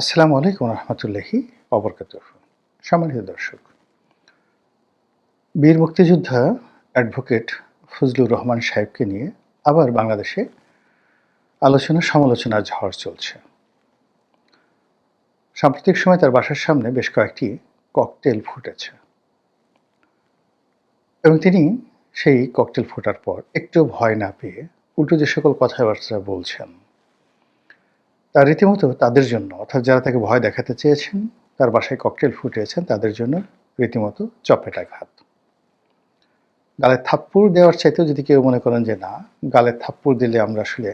আসসালামু আলাইকুম রহমতুল্লাহি অবরকাত। সম্মানিত দর্শক, বীর মুক্তিযোদ্ধা অ্যাডভোকেট ফজলুর রহমান সাহেবকে নিয়ে আবার বাংলাদেশে আলোচনা সমালোচনার ঝড় চলছে। সাম্প্রতিক সময় তার বাসার সামনে বেশ কয়েকটি ককটেল ফুটেছে এবং তিনি সেই ককটেল ফোটার পর একটু ভয় না পেয়ে উল্টো যে সকল কথাবার্তা বলছেন তার রীতিমতো তাদের জন্য, অর্থাৎ যারা তাকে ভয় দেখাতে চেয়েছেন, তার বাসায় ককটেল ফুটিয়েছেন তাদের জন্য রীতিমতো চপেটাঘাত গালে থাপ্পুর দেওয়ার চাইতেও যদি কেউ মনে করেন যে না, গালে থাপ্পুর দিলে আমরা আসলে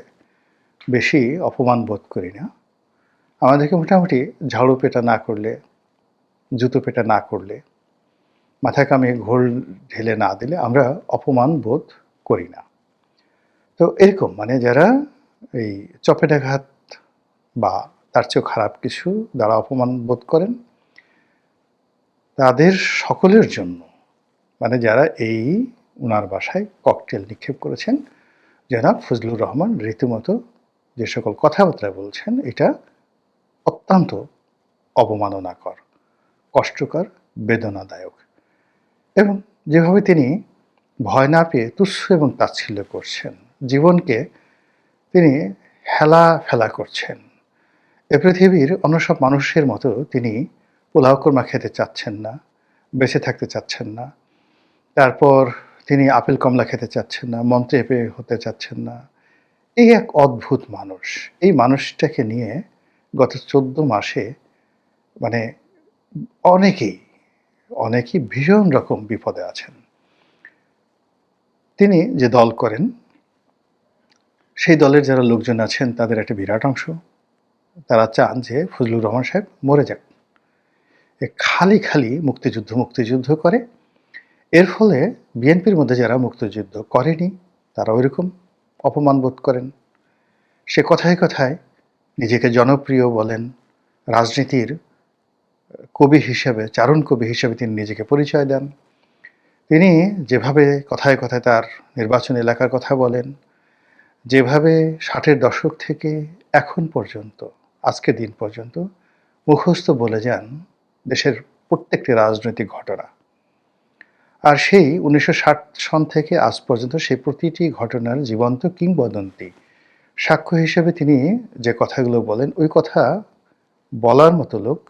বেশি অপমান বোধ করি না। আমাদেরকে মোটামুটি ঝাড়ু পেটা না করলে, জুতো পেটা না করলে, মাথায় কামে ঘোল ঢেলে না দিলে আমরা অপমান বোধ করি না। তো এরকম মানে যারা এই চপেটাঘাত বা তার চেয়েও খারাপ কিছু দ্বারা অপমান বোধ করেন, তাদের সকলের জন্য মানে যারা এই উনার বাসায় ককটেল নিক্ষেপ করেছেন যারা ফজলুর রহমান রীতিমতো যে সকল কথাবার্তা বলছেন, এটা অত্যন্ত অবমাননাকর, কষ্টকর, বেদনাদায়ক এবং যেভাবে তিনি ভয় না পেয়ে তুচ্ছ এবং তাচ্ছিল্য করছেন, জীবনকে তিনি হেলা ফেলা করছেন। এ পৃথিবীর অন্য সব মানুষের মতো তিনি পোলাও কোরমা খেতে চাচ্ছেন না, বেঁচে থাকতে চাচ্ছেন না। তারপর তিনি আপেল কমলা খেতে চাচ্ছেন না, মন্ত্রে এপে হতে চাচ্ছেন না। এই এক অদ্ভুত মানুষ, এই মানুষটাকে নিয়ে গত চোদ্দ মাসে মানে অনেকেই অনেকেই ভীষণ রকম বিপদে আছেন। তিনি যে দল করেন, সেই দলের যারা লোকজন আছেন, তাদের একটা বিরাট অংশ। তারা চান যে ফজলুর রহমান সাহেব মরে যাক। খালি খালি মুক্তিযুদ্ধ মুক্তিযুদ্ধ করে। এর ফলে বিএনপির মধ্যে যারা মুক্তিযুদ্ধ করেনি, তারা ওইরকম অপমান বোধ করেন। সে কথায় কথায় নিজেকে জনপ্রিয় বলেন। রাজনীতির কবি হিসেবে, চারণ কবি হিসেবে তিনি নিজেকে পরিচয় দেন। তিনি যেভাবে কথায় কথায় তার নির্বাচন এলাকার কথা বলেন, যেভাবে ষাটের দশক থেকে এখন পর্যন্ত আজকের দিন পর্যন্ত মুখস্থ বলে যান দেশের প্রত্যেকটি রাজনৈতিক ঘটনা। আর সেই উনিশশো ষাট সন থেকে আজ পর্যন্ত সেই প্রতিটি ঘটনার জীবন্ত কিংবদন্তি। সাক্ষ্য হিসেবে তিনি যে কথাগুলো বলেন, ওই কথা বলার মতো লোক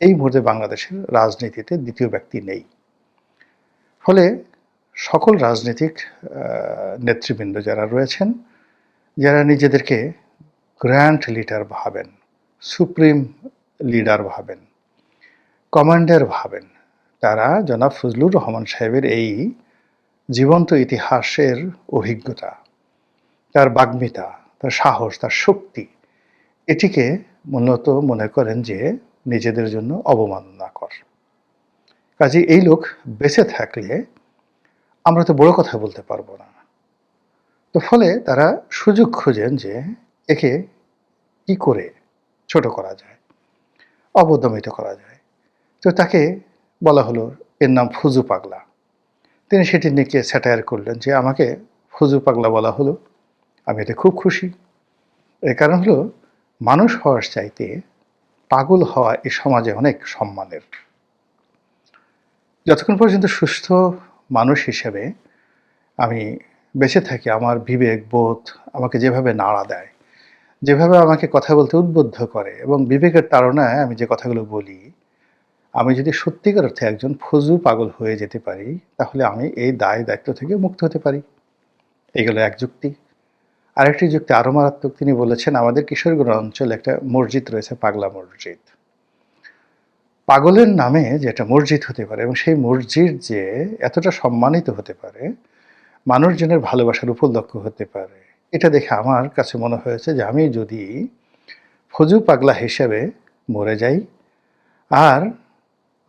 এই মুহূর্তে বাংলাদেশের রাজনীতিতে দ্বিতীয় ব্যক্তি নেই। ফলে সকল রাজনৈতিক নেতৃবৃন্দ যারা রয়েছেন, যারা নিজেদেরকে গ্র্যান্ড লিডার ভাবেন, সুপ্রিম লিডার ভাবেন, কমান্ডার ভাবেন। তারা জনাব ফজলুর রহমান সাহেবের এই জীবন্ত ইতিহাসের অভিজ্ঞতা, তার বাগ্মিতা, তার সাহস, তার শক্তি, এটিকে মূলত মনে করেন যে নিজেদের জন্য অবমাননাকর। কাজে এই লোক বেঁচে থাকলে আমরা তো বড় কথা বলতে পারব না। তো ফলে তারা সুযোগ খুঁজেন যে একে কি করে ছোট করা যায়? অবদমিত করা যায়? তো তাকে বলা হলো, এর নাম ফুজু পাগলা। তিনি সেটি নিয়ে স্যাটায়ার করলেন যে, আমাকে ফুজু পাগলা বলা হলো। আমি এতে খুব খুশি। এর কারণ হলো, মানুষ হওয়ার চাইতে পাগল হওয়া এই সমাজে অনেক সম্মানের। যতক্ষণ পর্যন্ত সুস্থ মানুষ হিসেবে আমি বেঁচে থাকি, আমার বিবেক, বোধ আমাকে যেভাবে নাড়া দেয় যেভাবে আমাকে কথা বলতে উদ্বুদ্ধ করে এবং বিবেকের তাড়নায় আমি যে কথাগুলো বলি, আমি যদি সত্যিকার অর্থে একজন ফজু পাগল হয়ে যেতে পারি, তাহলে আমি এই দায় দায়িত্ব থেকে মুক্ত হতে পারি। এগুলো এক যুক্তি। আরেকটি যুক্তি আরও মারাত্মক, তিনি বলেছেন, আমাদের কিশোরগঞ্জ অঞ্চলে একটা মসজিদ রয়েছে, পাগলা মসজিদ। পাগলের নামে যে একটা মসজিদ হতে পারে এবং সেই মসজিদ যে এতটা সম্মানিত হতে পারে, মানুষজনের ভালোবাসার উপলক্ষ হতে পারে এটা দেখে আমার কাছে মনে হয়েছে যে আমি যদি ফজু পাগলা হিসেবে মরে যাই, আর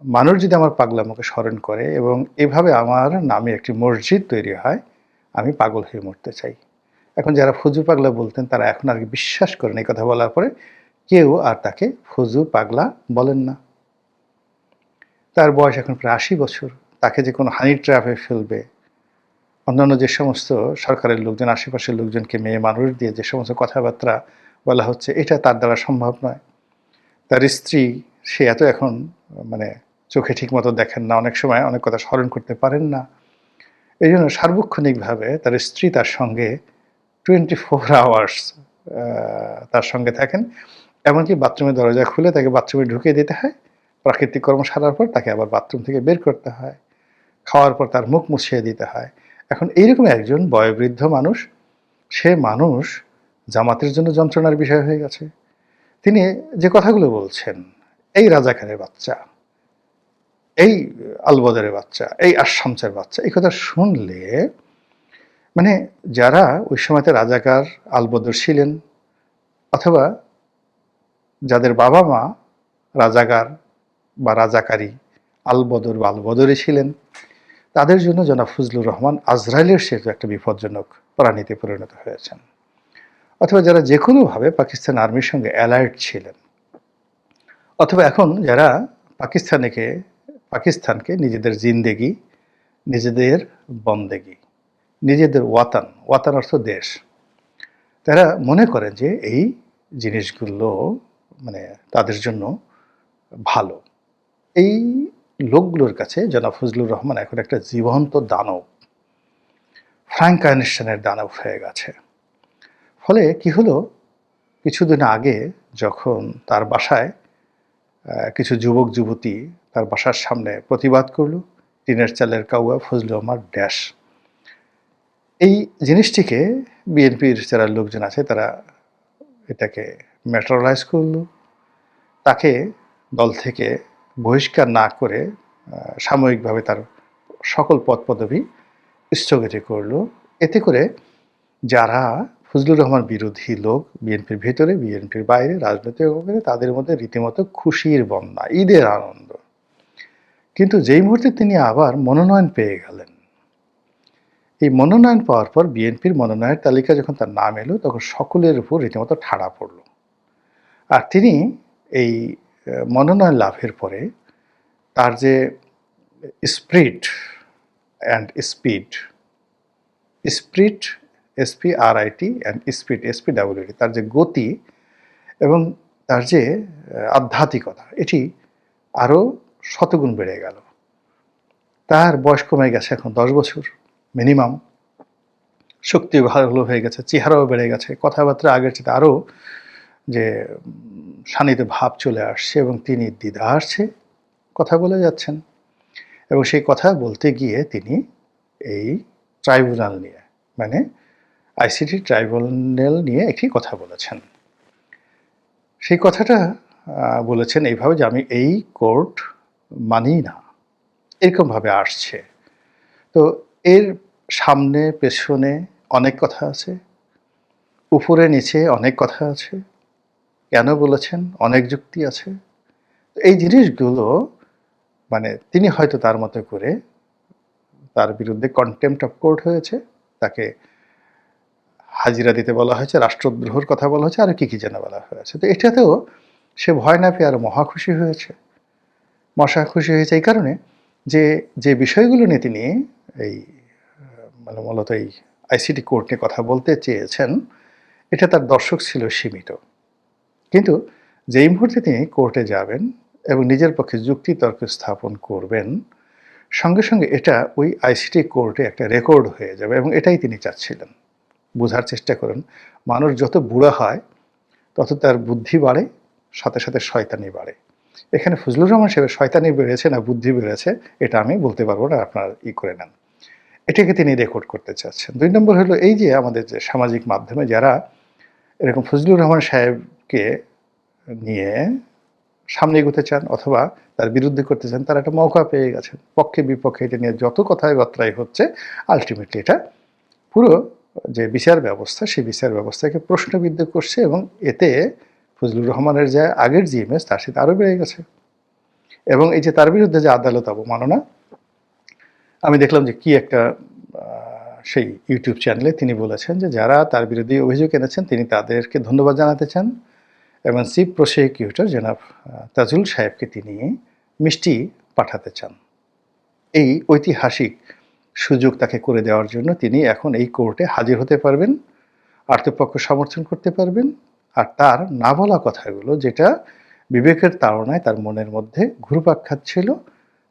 মানুষ যদি আমার পাগলামোকে স্মরণ করে এবং এভাবে আমার নামে একটি মসজিদ তৈরি হয়, আমি পাগল হয়ে মরতে চাই। এখন যারা ফজু পাগলা বলতেন, তারা এখন আর বিশ্বাস করেন এই কথা বলার পরে কেউ আর তাকে ফজু পাগলা বলেন না। তার বয়স এখন প্রায় আশি বছর। তাকে যে কোনো হানি ট্র্যাপে ফেলবে অন্যান্য যে সমস্ত সরকারের লোকজন, আশেপাশের লোকজনকে মেয়ে মানুষ দিয়ে যে সমস্ত কথাবার্তা বলা হচ্ছে, এটা তার দ্বারা সম্ভব নয়। তার স্ত্রী, সে এত এখন মানে চোখে ঠিক মতো দেখেন না, অনেক সময় অনেক কথা স্মরণ করতে পারেন না। এই জন্য সার্বক্ষণিকভাবে তার স্ত্রী তার সঙ্গে টোয়েন্টি ফোর আওয়ার্স তার সঙ্গে থাকেন। এমনকি বাথরুমের দরজা খুলে তাকে বাথরুমে ঢুকিয়ে দিতে হয়। প্রাকৃতিক কর্ম সারার পর তাকে আবার বাথরুম থেকে বের করতে হয়। খাওয়ার পর তার মুখ মুছিয়ে দিতে হয়। এখন এইরকম একজন বয়োবৃদ্ধ মানুষ, সে মানুষ জামাতের জন্য যন্ত্রণার বিষয় হয়ে গেছে। তিনি যে কথাগুলো বলছেন, এই রাজাকারের বাচ্চা, এই আলবদরের বাচ্চা, এই আসামচের বাচ্চা, এই কথা শুনলে মানে যারা ওই সময়তে রাজাকার আলবদর ছিলেন, অথবা যাদের বাবা মা রাজাকার বা রাজাকারী আলবদর বা আলবদরে ছিলেন তাদের জন্য জনাব ফজলুর রহমান আজরাইলের সেতু একটা বিপজ্জনক প্রাণীতে পরিণত হয়েছেন। অথবা যারা যে কোনোভাবে পাকিস্তান আর্মির সঙ্গে অ্যালার্ট ছিলেন, অথবা এখন যারা পাকিস্তানিকে, পাকিস্তানকে নিজেদের জিন্দেগি, নিজেদের বন্দেগি, নিজেদের ওয়াতান ওয়াতান অর্থ দেশ, তারা মনে করেন যে এই জিনিসগুলো মানে তাদের জন্য ভালো। এই লোকগুলোর কাছে জনাব ফজলুর রহমান এখন একটা জীবন্ত দানব। ফ্রাঙ্ক আইনস্টাইনের দানব হয়ে গেছে। ফলে কি হলো? কিছুদিন আগে যখন তার বাসায় কিছু যুবক, যুবতী তার বাসার সামনে প্রতিবাদ করল, টিনের চালের কাউয়া ফজলু রহমান ড্যাশ। এই জিনিসটিকে বিএনপির যারা লোকজন আছে তারা এটাকে ম্যাটারালাইজ করল। তাকে দল থেকে বহিষ্কার না করে সাময়িকভাবে তার সকল পদ পদবি স্থগিত করল। এতে করে যারা ফজলুর রহমান বিরোধী লোক, বিএনপির ভেতরে, বিএনপির বাইরে, রাজনৈতিক অঙ্গনে, তাদের মধ্যে রীতিমতো খুশির বন্যা, ঈদের আনন্দ। কিন্তু যেই মুহূর্তে তিনি আবার মনোনয়ন পেয়ে গেলেন, এই মনোনয়ন পাওয়ার পর বিএনপির মনোনয়নের তালিকা যখন তার নাম এলো, তখন সকলের উপর রীতিমতো ঠাড়া পড়ল। আর তিনি এই মনোনয়ন লাভের পরে তার যে spirit and speed spirit SP R IT and speed SP WT তার যে গতি এবং তার যে আধ্যাত্মিকতা, এটি আরও শতগুণ বেড়ে গেল। তার বয়স কমে গেছে এখন দশ বছর মিনিমাম শক্তি ভালো হয়ে গেছে, চেহারাও বেড়ে গেছে, কথাবার্তা আগের চেয়ে আরও যে শানিত ভাব চলে আসছে এবং তিনি দ্বিধা আসছে কথা বলে যাচ্ছেন। এবং সেই কথা বলতে গিয়ে তিনি এই ট্রাইব্যুনাল নিয়ে মানে আইসিটি ট্রাইব্যুনাল নিয়ে একটি কথা বলেছেন। সেই কথাটা বলেছেন এইভাবে যে, আমি এই কোর্ট মানি না। এরকমভাবে আসছে। তো এর সামনে, পেছনে অনেক কথা আছে, উপরে, নিচে অনেক কথা আছে। কেন বলেছেন? অনেক যুক্তি আছে। এই জিনিসগুলো মানে তিনি হয়তো তার মতো করে তার বিরুদ্ধে কন্টেম্পট অফ কোর্ট হয়েছে, তাকে হাজিরা দিতে বলা হয়েছে, রাষ্ট্রদ্রোহর কথা বলা হয়েছে, আর কি কি যেন বলা হয়েছে। তো এটাতেও সে ভয় না পেয়ে আরও মহা খুশি হয়েছে। মশা খুশি হয়েছে এই কারণে যে যে বিষয়গুলো নিয়ে তিনি এই মানে মূলত এই আইসিটি কোর্ট নিয়ে কথা বলতে চেয়েছেন, এটা তার দর্শক ছিল সীমিত। কিন্তু যেই মুহূর্তে তিনি কোর্টে যাবেন এবং নিজের পক্ষে যুক্তি তর্ক স্থাপন করবেন, সঙ্গে সঙ্গে এটা ওই আইসিটি কোর্টে একটা রেকর্ড হয়ে যাবে এবং এটাই তিনি চাচ্ছিলেন। বোঝার চেষ্টা করেন, মানুষ যত বুড়া হয়, তত তার বুদ্ধি বাড়ে, সাথে সাথে শয়তানি বাড়ে। এখানে ফজলুর রহমান সাহেবের শয়তানি বেড়েছে না বুদ্ধি বেড়েছে, এটা আমি বলতে পারব না, আপনার ই করে নেন। এটাকে তিনি রেকর্ড করতে চাচ্ছেন। দুই নম্বর হলো এই যে আমাদের যে সামাজিক মাধ্যমে যারা এরকম ফজলুর রহমান সাহেবকে নিয়ে সামনে এগোতে চান অথবা তার বিরুদ্ধে করতে চান, তারা একটা মৌকা পেয়ে গেছেন। পক্ষে বিপক্ষে এটা নিয়ে যত কথায় বার্তাই হচ্ছে আলটিমেটলি এটা পুরো যে বিচার ব্যবস্থা, সেই বিচার ব্যবস্থাকে প্রশ্নবিদ্ধ করছে এবং এতে ফজলুর রহমানের যে আগের যে ইমেজ তার সাথে আরও বেড়ে গেছে। এবং এই যে তার বিরুদ্ধে যে আদালত অবমাননা, আমি দেখলাম যে কি একটা সেই ইউটিউব চ্যানেলে তিনি বলেছেন যে যারা তার বিরুদ্ধে অভিযোগ এনেছেন, তিনি তাদেরকে ধন্যবাদ জানাতে চান। এবং চিফ প্রসিকিউটর জনাব তাজুল সাহেবকে তিনি মিষ্টি পাঠাতে চান। এই ঐতিহাসিক সুযোগ তাকে করে দেওয়ার জন্য তিনি এখন এই কোর্টে হাজির হতে পারবেন আর্থপক্ষ সমর্থন করতে পারবেন, আর তার না বলা কথাগুলো যেটা বিবেকের তাড়নায় তার মনের মধ্যে ঘুরপাক খাচ্ছিল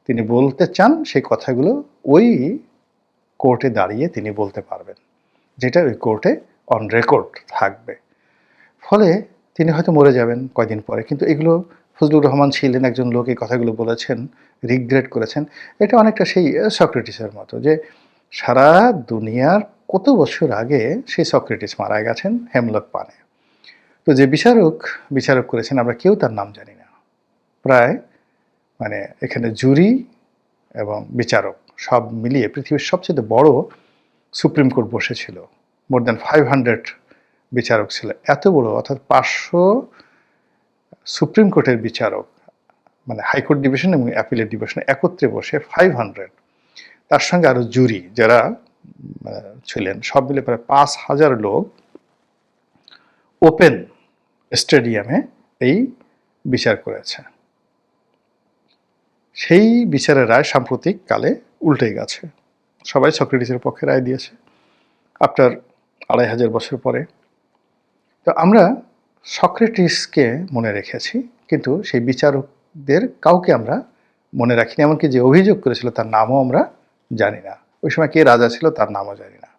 তিনি বলতে চান সেই কথাগুলো ওই কোর্টে দাঁড়িয়ে তিনি বলতে পারবেন, যেটা ওই কোর্টে অন রেকর্ড থাকবে। ফলে তিনি হয়তো মরে যাবেন কয়দিন পরে। কিন্তু এগুলো ফজলুর রহমান ছিলেন একজন লোক এই কথাগুলো বলেছেন রিগ্রেট করেছেন। এটা অনেকটা সেই সক্রেটিসের মতো যে সারা দুনিয়ার কত বছর আগে সেই সক্রেটিস মারা গেছেন হেমলক পানে। তো যে বিচারক বিচারক করেছেন, আমরা কেউ তার নাম জানি না। প্রায় মানে এখানে জুরি এবং বিচারক সব মিলিয়ে পৃথিবীর সবচেয়ে বড় সুপ্রিম কোর্ট বসেছিল। মোর দ্যান ফাইভ হান্ড্রেড বিচারক ছিল, এত বড়, অর্থাৎ পাঁচশো সুপ্রিম কোর্টের বিচারক মানে হাইকোর্ট ডিভিশন এবং অ্যাপিলেট ডিভিশন একত্রে বসে ফাইভ হান্ড্রেড তার সঙ্গে আরও জুরি যারা ছিলেন, সব মিলে প্রায় পাঁচ হাজার লোক ওপেন স্টেডিয়ামে এই বিচার করেছে। সেই বিচারের রায় সাম্প্রতিক কালে উল্টে গেছে। সবাই সক্রেটিসের পক্ষে রায় দিয়েছে। আফটার আড়াই হাজার বছর পরে তো আমরা সক্রেটিসকে মনে রেখেছি, কিন্তু সেই বিচারকদের কাউকে আমরা মনে রাখিনি, এমনকি যে অভিযোগ করেছিল তার নামও আমরা জানি না। ওই সময় কে রাজা ছিল তার নামও জানি না।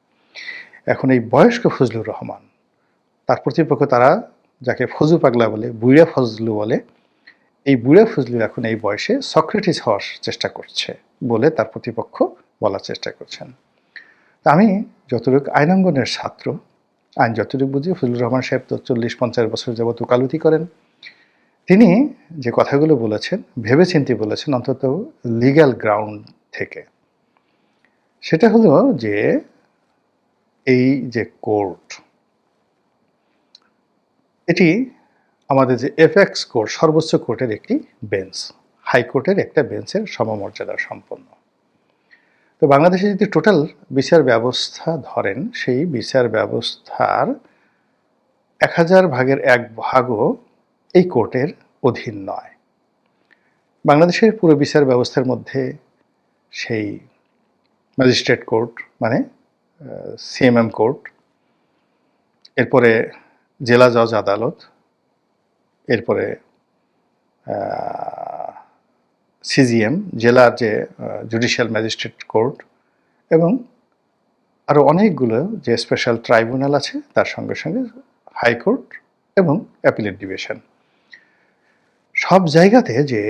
এখন এই বয়স্ক ফজলুর রহমান, তার প্রতিপক্ষ তারা যাকে ফজু পাগলা বলে, বুড়া ফজলু বলে, এই বুড়া ফজলু এখন এই বয়সে সক্রেটিস হওয়ার চেষ্টা করছে বলে তার প্রতিপক্ষ বলার চেষ্টা করছেন। আমি যতটুকু আইনাঙ্গনের ছাত্র আইন যতটুকু বুঝি, ফজলুর রহমান সাহেব তো চল্লিশ পঞ্চাশ বছর যাবত ওকালতি করেন। তিনি যে কথাগুলো বলেছেন, ভেবেচিন্তে বলেছেন, অন্তত লিগ্যাল গ্রাউন্ড থেকে, সেটা হলো যে এই যে কোর্ট, এটি আমাদের যে এফএক্স কোর্ট, সর্বোচ্চ কোর্টের একটি বেঞ্চ, হাইকোর্টের একটা বেঞ্চের সমমর্যাদা সম্পন্ন। তো বাংলাদেশে যদি টোটাল বিচার ব্যবস্থা ধরেন, সেই বিচার ব্যবস্থার এক হাজার ভাগের এক ভাগও এই কোর্টের অধীন নয়। বাংলাদেশের পুরো বিচার ব্যবস্থার মধ্যে সেই ম্যাজিস্ট্রেট কোর্ট মানে সিএমএম কোর্ট এরপরে জেলা জজ আদালত, এরপরে সিজিএম, জেলার যে জুডিশিয়াল ম্যাজিস্ট্রেট কোর্ট এবং আরও অনেকগুলো যে স্পেশাল ট্রাইব্যুনাল আছে, তার সঙ্গে সঙ্গে হাইকোর্ট এবং অ্যাপিলেট ডিভিশন। সব জায়গাতে যে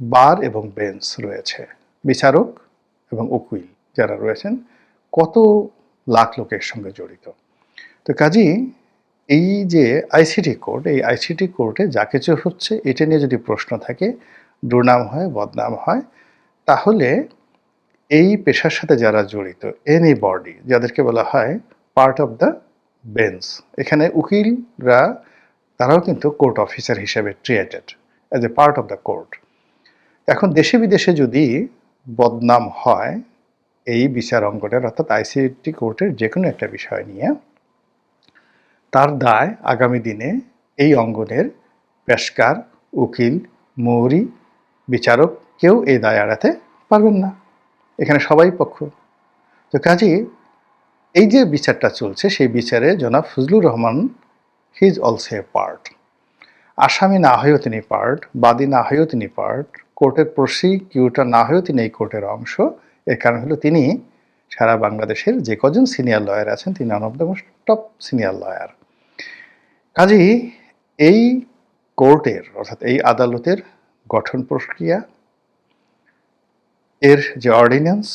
বার এবং বেঞ্চ রয়েছে, বিচারক এবং উকিল যারা রয়েছেন, কত লাখ লোকের সঙ্গে জড়িত। তো কাজী এই যে আইসিটি কোর্ট, এই আইসিটি কোর্টে যা কিছু হচ্ছে, এটা নিয়ে যদি প্রশ্ন থাকে, দুর্নাম হয়, বদনাম হয়, তাহলে এই পেশার সাথে যারা জড়িত এনি বডি যাদেরকে বলা হয় পার্ট অফ দ্য বেঞ্চ এখানে উকিলরা, তারাও কিন্তু কোর্ট অফিসার হিসেবে treated as a part of the court এখন দেশে বিদেশে যদি বদনাম হয়, এই বিচার অঙ্গনের, অর্থাৎ আইসিটি কোর্টের যে কোনো একটা বিষয় নিয়ে তার দায় আগামী দিনে এই অঙ্গনের পেশকার, উকিল, মৌরি, বিচারক কেউ এই দায় এড়াতে পারবেন না। এখানে সবাই পক্ষ। তো কাজী, এই যে বিচারটা চলছে, সেই বিচারে জনাব Fazlur Rahman he is also a part. আসামি না হয়েও তিনি পার্ট, বাদী না হয়েও তিনি পার্ট, কোর্টের প্রসিকিউটর না হয়েও তিনি এই কোর্টের অংশ। এর কারণ হলো তিনি সারা বাংলাদেশের যে কজন সিনিয়র লয়ার আছেন, তিনি one of the most top senior lawyer কাজেই এই কোর্টের, অর্থাৎ এই আদালতের গঠন প্রক্রিয়া, এর যে অর্ডিন্যান্স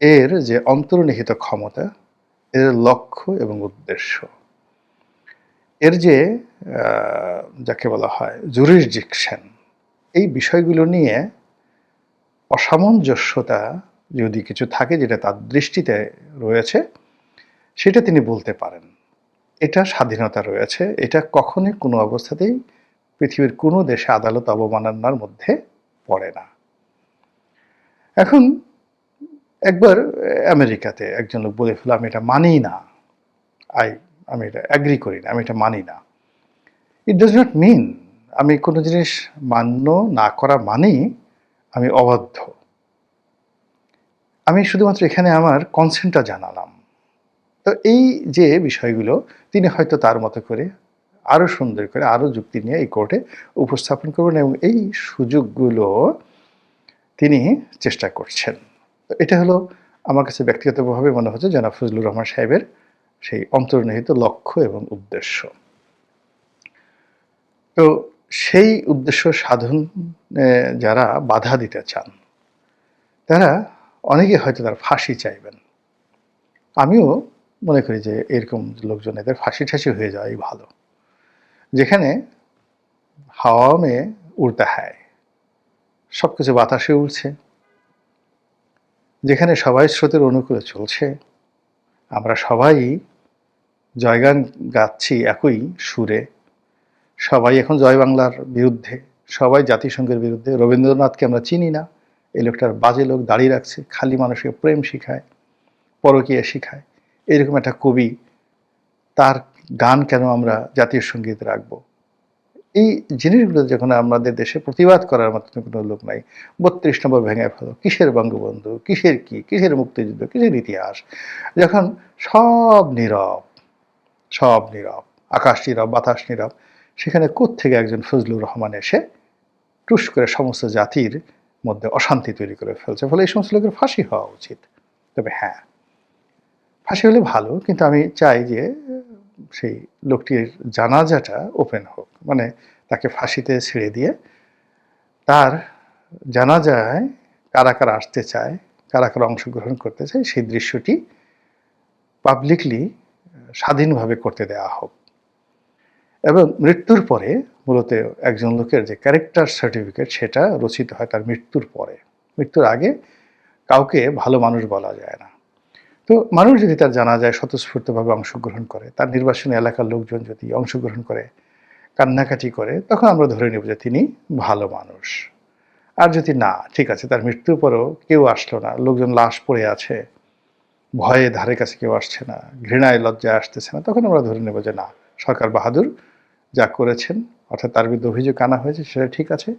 এর যে অন্তর্নিহিত ক্ষমতা, এর লক্ষ্য এবং উদ্দেশ্য, এর যে যাকে বলা হয় জুরিসডিকশন এই বিষয়গুলো নিয়ে অসামঞ্জস্যতা যদি কিছু থাকে যেটা তার দৃষ্টিতে রয়েছে, সেটা তিনি বলতে পারেন। এটা স্বাধীনতা রয়েছে। এটা কখনোই কোনো অবস্থাতেই পৃথিবীর কোনো দেশে আদালত অবমাননার মধ্যে পড়ে না। এখন একবার আমেরিকাতে একজন লোক বলে ফেলো, আমি এটা মানি না। আই, আমি এটা অ্যাগ্রি করি না, আমি এটা মানি না। ইট ডাজ নট মিন আমি কোনো জিনিস মান্য না করা মানেই আমি অবাধ্য। আমি শুধুমাত্র এখানে আমার কনসেন্টটা জানালাম। তো এই যে বিষয়গুলো, তিনি হয়তো তার মতো করে আরও সুন্দর করে আরও যুক্তি নিয়ে এই কোর্টে উপস্থাপন করবেন এবং এই সুযোগগুলো তিনি চেষ্টা করছেন। তো এটা হলো আমার কাছে ব্যক্তিগতভাবে মনে হচ্ছে জনাব ফজলুর রহমান সাহেবের সেই অন্তর্নিহিত লক্ষ্য এবং উদ্দেশ্য। তো সেই উদ্দেশ্য সাধন যারা বাধা দিতে চান, তারা অনেকে হয়তো তার ফাঁসি চাইবেন। আমিও মনে করি যে এরকম লোকজন এদের ফাঁসি ঠাসি হয়ে যাওয়াই ভালো। যেখানে হাওয়া মেয়ে উড়তে হয় সব কিছু বাতাসে উড়ছে। যেখানে সবাই স্রোতের অনুকূলে চলছে, আমরা সবাই জয়গান গাচ্ছি একই সুরে। সবাই এখন জয় বাংলার বিরুদ্ধে, সবাই জাতিসংঘের বিরুদ্ধে। রবীন্দ্রনাথকে আমরা চিনি না। এই লোকটার বাজে লোক দাঁড়িয়ে রাখছে, খালি মানুষকে প্রেম শিখায়, পরকীয়া শিখায়। এরকম একটা কবি, তার গান কেন আমরা জাতীয় সংগীত রাখব? এই জিনিসগুলো যখন আমাদের দেশে প্রতিবাদ করার মতো কোনো লোক নাই। বত্রিশ নম্বর ভেঙে ফেলো, কিসের বঙ্গবন্ধু, কিসের কি, কিসের মুক্তিযুদ্ধ, কিসের ইতিহাস? যখন সব নীরব সব নীরব, আকাশ নীরব, বাতাস নীরব, সেখানে থেকে একজন ফজলুর রহমান এসে টুস করে সমস্ত জাতির মধ্যে অশান্তি তৈরি করে ফেলছে। ফলে এই সমস্ত লোকের ফাঁসি হওয়া উচিত। তবে হ্যাঁ ফাঁসি হলে ভালো, কিন্তু আমি চাই যে সেই লোকটির জানাজাটা ওপেন হোক। মানে তাকে ফাঁসিতে ছেড়ে দিয়ে তার জানাজায় কারা কারা আসতে চায়, কারা কারা অংশগ্রহণ করতে চায়, সেই দৃশ্যটি পাবলিকলি স্বাধীনভাবে করতে দেওয়া হোক। এবং মৃত্যুর পরে মূলত একজন লোকের যে ক্যারেক্টার সার্টিফিকেট সেটা রচিত হয় তার মৃত্যুর পরে। মৃত্যুর আগে কাউকে ভালো মানুষ বলা যায় না। তো মানুষ যদি তার জানা যায় স্বতঃস্ফূর্তভাবে অংশগ্রহণ করে, তার নির্বাচনী এলাকার লোকজন যদি অংশগ্রহণ করে, কান্নাকাটি করে, তখন আমরা ধরে নেব যে তিনি ভালো মানুষ। আর যদি না, ঠিক আছে, তার মৃত্যুর পরেও কেউ আসলো না, লোকজন লাশ পড়ে আছে, ভয়ে ধারে কাছে কেউ আসছে না, ঘৃণায় লজ্জায় আসতেছে না, তখন আমরা ধরে নেব যে না, সরকার বাহাদুর যা করেছেন, অর্থাৎ তার বিরুদ্ধে অভিযোগ আনা হয়েছে, সেটা ঠিক আছে।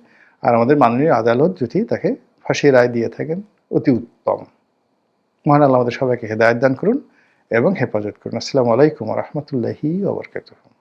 আর আমাদের মাননীয় আদালত যদি তাকে ফাঁসির রায় দিয়ে থাকেন, অতি উত্তম। মহান আল্লাহ আমাদের সবাইকে হেদায়ত দান করুন এবং হেফাজত করুন। আসসালামু আলাইকুম রহমতুল্লাহি ওবরকাতুহ